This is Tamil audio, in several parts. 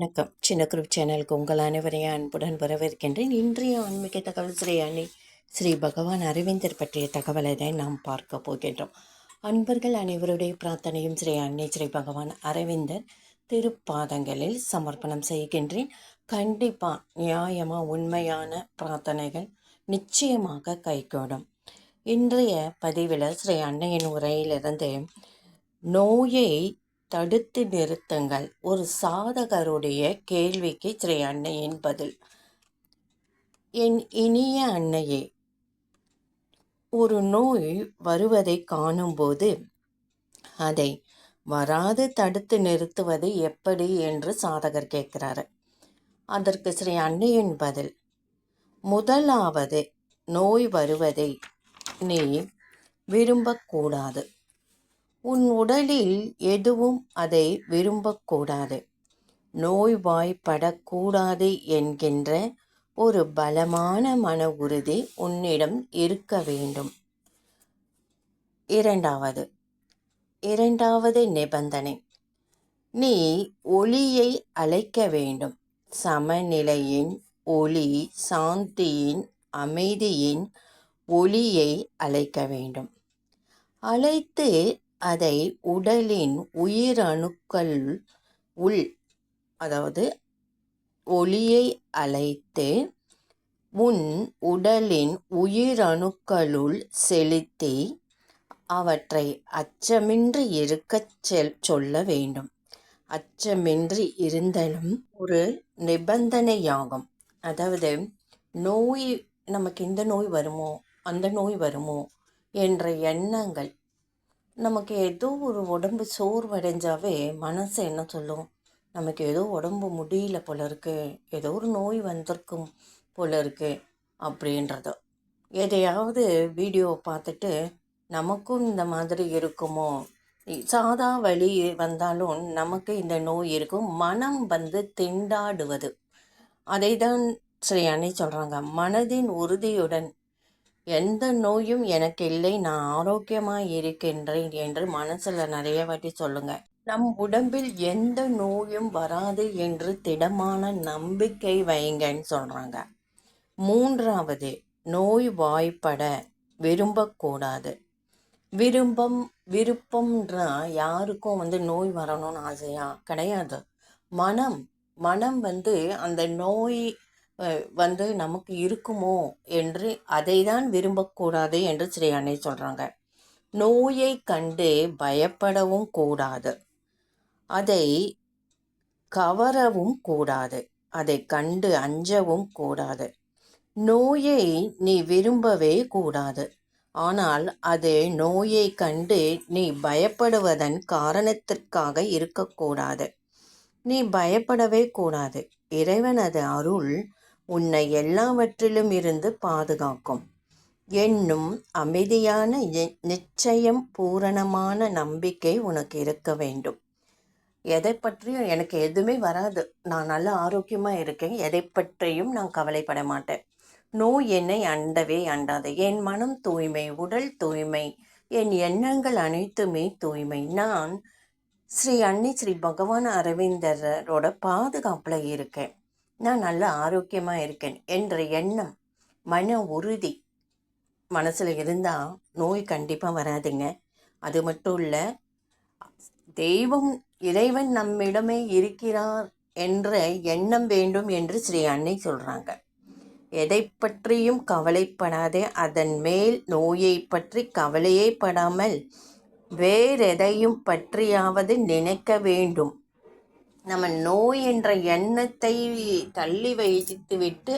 வணக்கம். சின்ன குரூப் சேனலுக்கு உங்கள் அனைவரையும் அன்புடன் வரவேற்கின்றேன். இன்றைய ஆன்மீக தகவல் ஸ்ரீ அணி ஸ்ரீ பகவான் அரவிந்தர் பற்றிய தகவலை தான் நாம் பார்க்க போகின்றோம். அன்பர்கள் அனைவருடைய பிரார்த்தனையும் ஸ்ரீ அன்னை ஸ்ரீ பகவான் அரவிந்தர் திருப்பாதங்களில் சமர்ப்பணம் செய்கின்றேன். கண்டிப்பாக நியாயமாக உண்மையான பிரார்த்தனைகள் நிச்சயமாக கைகூடும். இன்றைய பதிவில் ஸ்ரீ அன்னையின் உரையிலிருந்து நோயை தடுத்து நிறுத்துங்கள். ஒரு சாதகருடைய கேள்விக்கு ஸ்ரீ அன்னையின் பதில். என் இனிய அன்னையே ஒரு நோய் வருவதை காணும்போது அதை வராது தடுத்து நிறுத்துவது எப்படி என்று சாதகர் கேட்கிறாரு. அதற்கு ஸ்ரீ அன்னையின் பதில் முதலாவது நோய் வருவதை நீ விரும்பக்கூடாது. உன் உடலில் எதுவும் அதை விரும்பக்கூடாது. நோய்வாய்ப்படக்கூடாது என்கின்ற ஒரு பலமான மன உறுதி உன்னிடம் இருக்க வேண்டும். இரண்டாவது இரண்டாவது நிபந்தனை. நீ ஒளியை அழைக்க வேண்டும். சமநிலையின் ஒளி சாந்தியின் அமைதியின் ஒளியை அழைக்க வேண்டும். அழைத்து அதை உடலின் உயிரணுக்கள் உள் அதாவது ஒளியை அழைத்து உன் உடலின் உயிரணுக்களுள் செலுத்தி அவற்றை அச்சமின்றி இருக்கச் செல் சொல்ல வேண்டும். அச்சமின்றி இருந்தலும் ஒரு நிபந்தனையாகும். அதாவது நோய் நமக்கு இந்த நோய் வருமோ அந்த நோய் வருமோ என்ற எண்ணங்கள் நமக்கு ஏதோ ஒரு உடம்பு சோர்வடைஞ்சாவே மனசு என்ன சொல்லும்? நமக்கு ஏதோ உடம்பு முடியல போல இருக்கு. ஏதோ ஒரு நோய் வந்திருக்கும் போல இருக்கு அப்படின்றது. எதையாவது வீடியோ பார்த்துட்டு நமக்கும் இந்த மாதிரி இருக்குமோ? சாதா வழி வந்தாலும் நமக்கு இந்த நோய் இருக்கும். மனம் வந்து திண்டாடுவது. அதை தான் ஸ்ரீ அணி சொல்கிறாங்க மனதின் உறுதியுடன் எந்த நோயும் எனக்கு இல்லை நான் ஆரோக்கியமாக இருக்கின்றேன் என்று மனசில் நிறைய வாட்டி சொல்லுங்கள் நம் உடம்பில் எந்த நோயும் வராது என்று திடமான நம்பிக்கை வைங்கன்னு சொல்கிறாங்க மூன்றாவது நோய் வாய்ப்பட விரும்பக்கூடாது. விரும்பம் விருப்பம்ன்றா யாருக்கும் வந்து நோய் வரணும்னு ஆசையா? கிடையாது. மனம் மனம் வந்து அந்த நோய் வந்து நமக்கு இருக்குமோ என்று அதை தான் விரும்பக்கூடாது என்று ஸ்ரீ அன்னை சொல்கிறாங்க நோயை கண்டு பயப்படவும் கூடாது. அதை கவரவும் கூடாது. அதை கண்டு அஞ்சவும் கூடாது. நோயை நீ விரும்பவே கூடாது. ஆனால் அது நோயை கண்டு நீ பயப்படுவதன் காரணத்திற்காக இருக்கக்கூடாது. நீ பயப்படவே கூடாது. இறைவனது அருள் உன்னை எல்லாவற்றிலும் இருந்து பாதுகாக்கும். என்னும் அமைதியான நிச்சயம் பூரணமான நம்பிக்கை உனக்கு இருக்க வேண்டும். எதை பற்றியும் எனக்கு எதுவுமே வராது. நான் நல்ல ஆரோக்கியமாக இருக்கேன். எதை பற்றியும் நான் கவலைப்பட மாட்டேன். நோய் என்னை அண்டவே அண்டாது. என் மனம் தூய்மை உடல் தூய்மை என் எண்ணங்கள் அனைத்துமே தூய்மை. நான் ஸ்ரீ அன்னை ஸ்ரீ பகவான் அரவிந்தரோட பாதுகாப்பில் இருக்கேன். நான் நல்ல ஆரோக்கியமாக இருக்கேன் என்ற எண்ணம் மன உறுதி மனசில் இருந்தால் நோய் கண்டிப்பாக வராதுங்க. அது மட்டும் இல்லை தெய்வம் இறைவன் நம்மிடமே இருக்கிறார் என்ற எண்ணம் வேண்டும் என்று ஸ்ரீ அன்னை சொல்கிறாங்க எதை பற்றியும் கவலைப்படாதே அதன் மேல் நோயை பற்றி கவலையே படாமல் வேறெதையும் பற்றியாவது நினைக்க வேண்டும். நம்ம நோய் என்ற எண்ணத்தை தள்ளி வைத்து விட்டு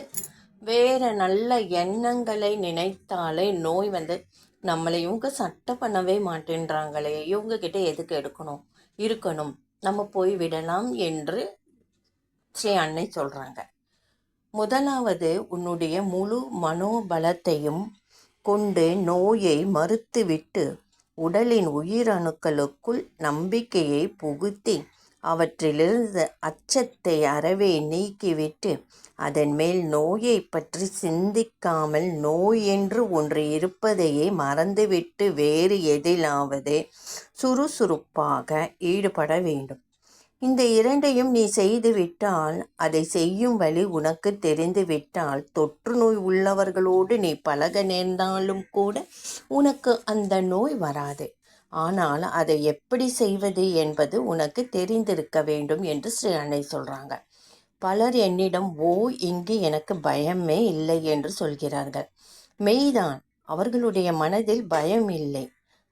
வேறு நல்ல எண்ணங்களை நினைத்தாலே நோய் வந்து நம்மளை இவங்க சட்டை பண்ணவே மாட்டேன்றாங்களே. இவங்கக்கிட்ட எதுக்கு எடுக்கணும்? இருக்கணும். நம்ம போய் விடலாம் என்று ஸ்ரீ அன்னை சொல்கிறாங்க முதலாவது உன்னுடைய முழு மனோபலத்தையும் கொண்டு நோயை மறுத்துவிட்டு உடலின் உயிரணுக்களுக்குள் நம்பிக்கையை புகுத்தி அவற்றிலிருந்து அச்சத்தை அறவே நீக்கிவிட்டு அதன் மேல் நோயை பற்றி சிந்திக்காமல் நோய் என்று ஒன்று இருப்பதையே மறந்துவிட்டு வேறு எதிலாவது சுறுசுறுப்பாக ஈடுபட வேண்டும். இந்த இரண்டையும் நீ செய்துவிட்டால் அதை செய்யும் வழி உனக்கு தெரிந்துவிட்டால் தொற்று நோய் உள்ளவர்களோடு நீ பழக நேர்ந்தாலும் கூட உனக்கு அந்த நோய் வராது. ஆனால் அதை எப்படி செய்வது என்பது உனக்கு தெரிந்திருக்க வேண்டும் என்று ஸ்ரீ அன்னை சொல்கிறாங்க பலர் என்னிடம் ஓ இங்கு எனக்கு பயமே இல்லை என்று சொல்கிறார்கள். மெய்தான் அவர்களுடைய மனதில் பயம் இல்லை.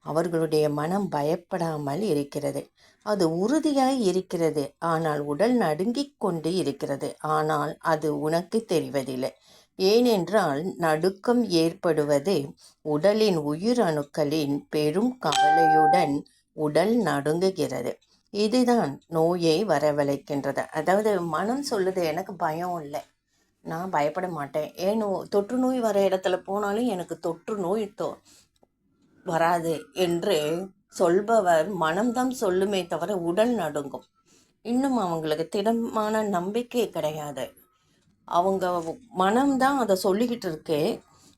அவர்களுடைய மனம் பயப்படாமல் இருக்கிறது. அது உறுதியாய் இருக்கிறது. ஆனால் உடல் நடுங்கிக் கொண்டு இருக்கிறது. ஆனால் அது உனக்கு தெரிவதில்லை. ஏனென்றால் நடுக்கம் ஏற்படுவது உடலின் உயிரணுக்களின் பெரும் கவலையுடன் உடல் நடுங்குகிறது. இதுதான் நோயை வரவழைக்கின்றது. அதாவது மனம் சொல்லுது எனக்கு பயம் இல்லை. நான் பயப்பட மாட்டேன். ஏன் தொற்று நோய் வர இடத்துல போனாலும் எனக்கு தொற்று நோய் தோ வராது என்று சொல்பவர் மனம்தான் சொல்லுமே தவிர உடல் நடுங்கும். இன்னும் அவங்களுக்கு திடமான நம்பிக்கை கிடையாது. அவங்க மனம்தான் அதை சொல்லிக்கிட்டு இருக்கு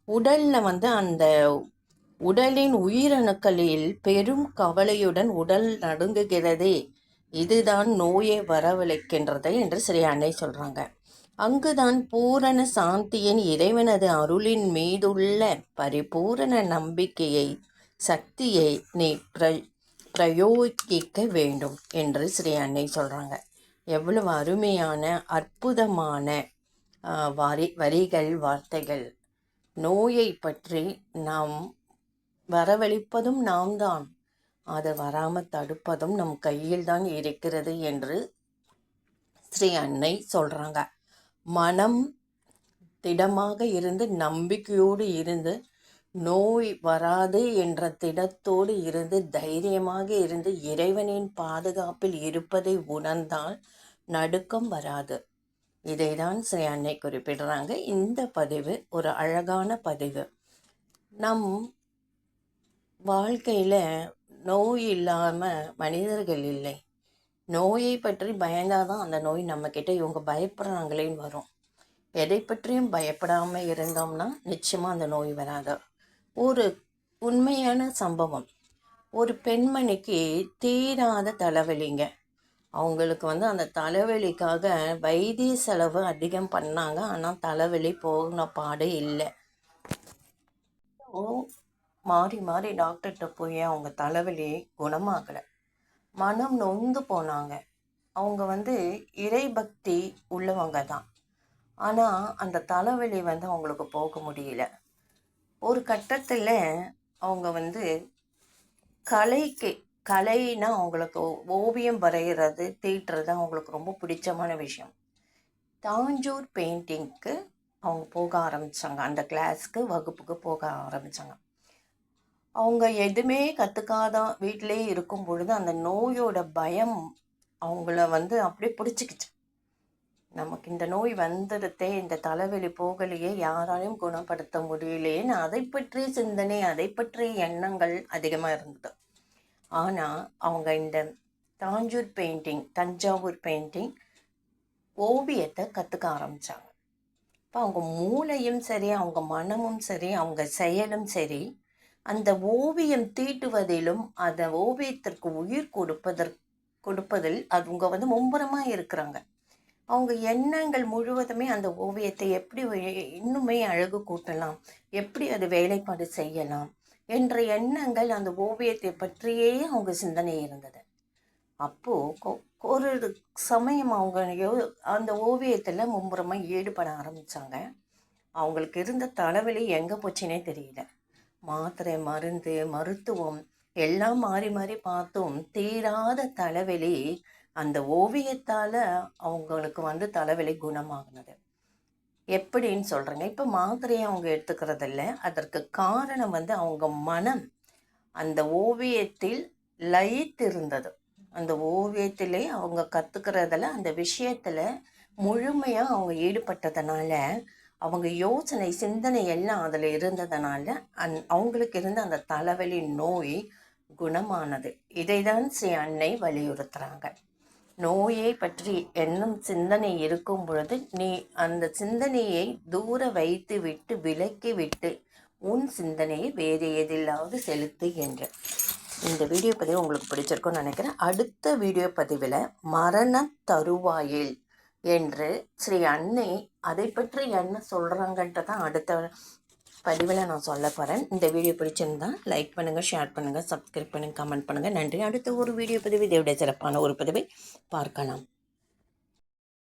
உடலில் வந்து அந்த உடலின் உயிரணுக்களில் பெரும் கவலையுடன் உடல் நடுங்குகிறதே இதுதான் நோயை வரவழைக்கின்றது என்று ஸ்ரீ அன்னை சொல்கிறாங்க அங்குதான் பூரண சாந்தியின் இறைவனது அருளின் மீதுள்ள பரிபூரண நம்பிக்கையை சக்தியை நீ பிர பிரயோகிக்க வேண்டும் என்று ஸ்ரீ அன்னை சொல்கிறாங்க எவ்வளவு அருமையான அற்புதமான வரி வரிகள் வார்த்தைகள். நோயை பற்றி நாம் வரவழைப்பதும் நாம் தான் அதை வராமல் தடுப்பதும் நம் கையில் தான் இருக்கிறது என்று ஸ்ரீ அன்னை சொல்கிறாங்க மனம் திடமாக இருந்து நம்பிக்கையோடு இருந்து நோய் வராது என்ற திடத்தோடு இருந்து தைரியமாக இருந்து இறைவனின் பாதுகாப்பில் இருப்பதை உணர்ந்தால் நடுக்கம் வராது. இதை தான் ஸ்ரீ அன்னை குறிப்பிடுறாங்க. இந்த பதிவு ஒரு அழகான பதிவு. நம் வாழ்க்கையில் நோய் இல்லாமல் மனிதர்கள் இல்லை. நோயை பற்றி பயந்தாதான் அந்த நோய் நம்மக்கிட்ட இவங்க பயப்படுறாங்களேன்னு வரும். எதை பற்றியும் பயப்படாமல் இருந்தோம்னா நிச்சயமாக அந்த நோய் வராது. ஒரு உண்மையான சம்பவம். ஒரு பெண்மணிக்கு தீராத தலைவலிங்க. அவங்களுக்கு வந்து அந்த தலைவலிக்காக வைத்திய செலவு அதிகம் பண்ணாங்க. ஆனால் தலைவலி போகின பாடு இல்லை. மாறி மாறி டாக்டர்கிட்ட போய் அவங்க தலைவலி குணமாகலை. மனம் நொந்து போனாங்க. அவங்க வந்து இறை பக்தி உள்ளவங்க தான். ஆனால் அந்த தலைவலி வந்து அவங்களுக்கு போக முடியல. ஒரு கட்டத்தில் அவங்க வந்து கலைக்கு கலைனா அவங்களுக்கு ஓவியம் வரைகிறது தீட்டுறது அவங்களுக்கு ரொம்ப பிடிச்சமான விஷயம். தாஞ்சூர் பெயிண்டிங்க்கு அவங்க போக ஆரம்பித்தாங்க அந்த கிளாஸ்க்கு வகுப்புக்கு போக ஆரம்பித்தாங்க அவங்க எதுவுமே கற்றுக்காத வீட்டிலே இருக்கும் பொழுது அந்த நோயோட பயம் அவங்கள வந்து அப்படியே பிடிச்சிக்கிச்சு. நமக்கு இந்த நோய் வந்துடுத்தே இந்த தலைவலி போகலையே யாராலையும் குணப்படுத்த முடியலையேன்னு அதை பற்றிய சிந்தனை அதை பற்றிய எண்ணங்கள் அதிகமாக இருந்தது. ஆனால் அவங்க இந்த தாஞ்சூர் பெயிண்டிங் தஞ்சாவூர் பெயிண்டிங் ஓவியத்தை கற்றுக்க ஆரம்பித்தாங்க இப்போ அவங்க மூளையும் சரி அவங்க மனமும் சரி அவங்க செயலும் சரி அந்த ஓவியம் தீட்டுவதிலும் அந்த ஓவியத்திற்கு உயிர் கொடுப்பதற்கு கொடுப்பதில் அவங்க வந்து மும்புறமாக இருக்கிறாங்க. அவங்க எண்ணங்கள் முழுவதுமே அந்த ஓவியத்தை எப்படி இன்னுமே அழகு கூட்டலாம் எப்படி அது வேலைப்பாடு செய்யலாம் என்ற எண்ணங்கள் அந்த ஓவியத்தை பற்றியே அவங்க சிந்தனை இருந்தது. அப்போது ஒரு சமயம் அவங்க அந்த ஓவியத்தில் மும்புறமாக ஈடுபட ஆரம்பித்தாங்க அவங்களுக்கு இருந்த தலைவலி எங்கே போச்சுன்னே தெரியல. மாத்திரை மருந்து மருத்துவம் எல்லாம் மாறி மாறி பார்த்தும் தீராத தலைவலி அந்த ஓவியத்தால் அவங்களுக்கு வந்து தலைவலி குணமாகினது. எப்படின்னு சொல்கிறேங்க இப்போ மாத்திரையை அவங்க எடுத்துக்கிறதில்ல. அதற்கு காரணம் வந்து அவங்க மனம். அந்த ஓவியத்தில் லயித்திருந்தது அந்த ஓவியத்திலே அவங்க கற்றுக்கிறதுல அந்த விஷயத்தில் முழுமையாக அவங்க ஈடுபட்டதுனால அவங்க யோசனை சிந்தனை எல்லாம் அதில் இருந்ததுனால அந் அவங்களுக்கு இருந்த அந்த தலைவலி நோய் குணமானது. இதை தான் ஸ்ரீ அன்னை வலியுறுத்துகிறாங்க நோயை பற்றி என்னும் சிந்தனை இருக்கும் பொழுது நீ அந்த சிந்தனையை தூர வைத்து விட்டு விலக்கி விட்டு உன் சிந்தனையை வேறு எதிலாவது செலுத்து என்று. இந்த வீடியோ பதிவு உங்களுக்கு பிடிச்சிருக்கும்னு நினைக்கிறேன். அடுத்த வீடியோ பதிவில் மரண தருவாயில் என்று ஸ்ரீ அன்னை அதை பற்றி என்ன சொல்கிறாங்கன்றதான் அடுத்த பதிவில் நான் சொல்ல போகிறேன் இந்த வீடியோ பிடிச்சிருந்தா லைக் பண்ணுங்கள் ஷேர் பண்ணுங்கள் சப்ஸ்கிரைப் பண்ணுங்கள் கமெண்ட் பண்ணுங்கள் நன்றி. அடுத்த ஒரு வீடியோ பதிவு இதை விட சிறப்பான ஒரு பதிவை பார்க்கலாம்.